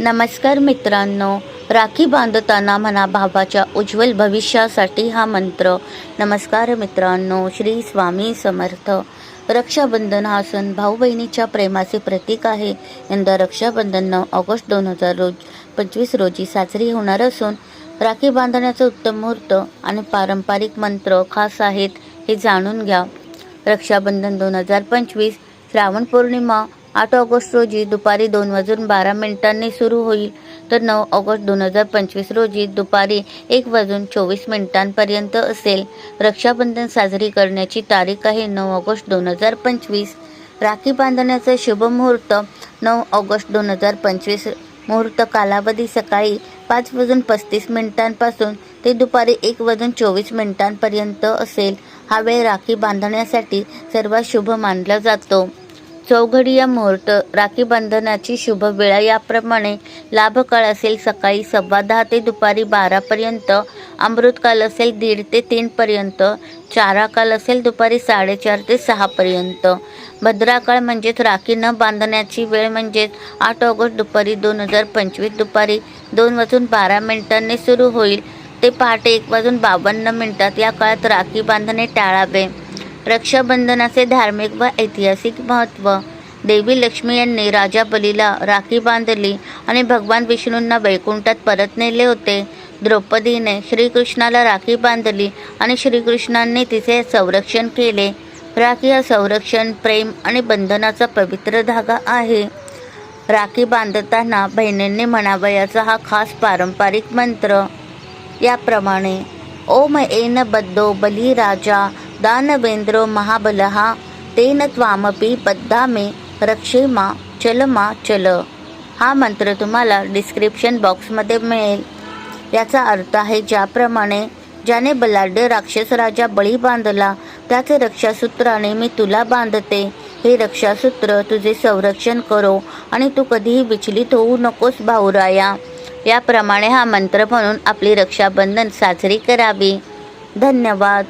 नमस्कार मित्रांनो राखी बांधताना म्हणा भावाच्या उज्ज्वल भविष्यासाठी हा मंत्र. नमस्कार मित्रांनो श्री स्वामी समर्थ. रक्षाबंधन हा सण भाऊ बहिणीच्या प्रेमाचे प्रतीक आहे. यंदा रक्षाबंधन नऊ ऑगस्ट दोन हजार रोज पंचवीस रोजी साजरी होणार असून राखी बांधण्याचं उत्तम मुहूर्त आणि पारंपरिक मंत्र खास आहेत हे जाणून घ्या. रक्षाबंधन दोन हजार पंचवीस श्रावण पौर्णिमा आठ ऑगस्ट रोजी दुपारी दोन वाजून बारा मिनिटांनी सुरू होईल तर नऊ ऑगस्ट दोन हजार पंचवीस रोजी दुपारी एक वाजून चोवीस मिनिटांपर्यंत असेल. रक्षाबंधन साजरी करण्याची तारीख आहे नऊ ऑगस्ट दोन हजार पंचवीस. राखी बांधण्याचा शुभ मुहूर्त नऊ ऑगस्ट दोन हजार पंचवीस मुहूर्त कालावधी सकाळी पाच वाजून पस्तीस मिनिटांपासून ते दुपारी एक वाजून चोवीस मिनिटांपर्यंत असेल. हा वेळ राखी बांधण्यासाठी सर्वात शुभ मानला जातो. चौघडी या मुहूर्त राखी बांधण्याची शुभ वेळा याप्रमाणे लाभकाळ असेल सकाळी सव्वा दहा ते दुपारी बारापर्यंत अमृतकाल असेल दीड ते तीनपर्यंत चारा काल असेल दुपारी साडेचार ते सहापर्यंत भद्राकाळ म्हणजेच राखी न बांधण्याची वेळ म्हणजेच आठ ऑगस्ट दुपारी दोन हजार पंचवीस दुपारी दोन वाजून बारा मिनिटांनी सुरू होईल. ते पहाटे एक वाजून बावन्न मिनिटात या काळात राखी बांधणे टाळावे. रक्षाबंधनाचे धार्मिक व ऐतिहासिक महत्त्व देवी लक्ष्मी यांनी राजा बलीला राखी बांधली आणि भगवान विष्णूंना वैकुंठात परत नेले होते. द्रौपदीने श्रीकृष्णाला राखी बांधली आणि श्रीकृष्णांनी तिचे संरक्षण केले. राखी हा संरक्षण प्रेम आणि बंधनाचा पवित्र धागा आहे. राखी बांधताना बहिणींनी म्हणावयाचा हा खास पारंपरिक मंत्र. याप्रमाणे ओम एन बद्धो बली राजा दानवेन्द्रो महाबलः तेन त्वामपि बद्धामे रक्षेमा चलमा चल हा मंत्र तुम्हाला डिस्क्रिप्शन बॉक्समध्ये मिळेल. याचा अर्थ आहे ज्याप्रमाणे ज्याने बलाढ्य राक्षस राजा बळी बांधला त्याचे रक्षासूत्राने मी तुला बांधते. हे रक्षासूत्र तुझे संरक्षण करो आणि तू कधीही विचलित होऊ नकोस भाऊराया. याप्रमाणे हा मंत्र म्हणून आपली रक्षाबंधन साजरी करावी. धन्यवाद.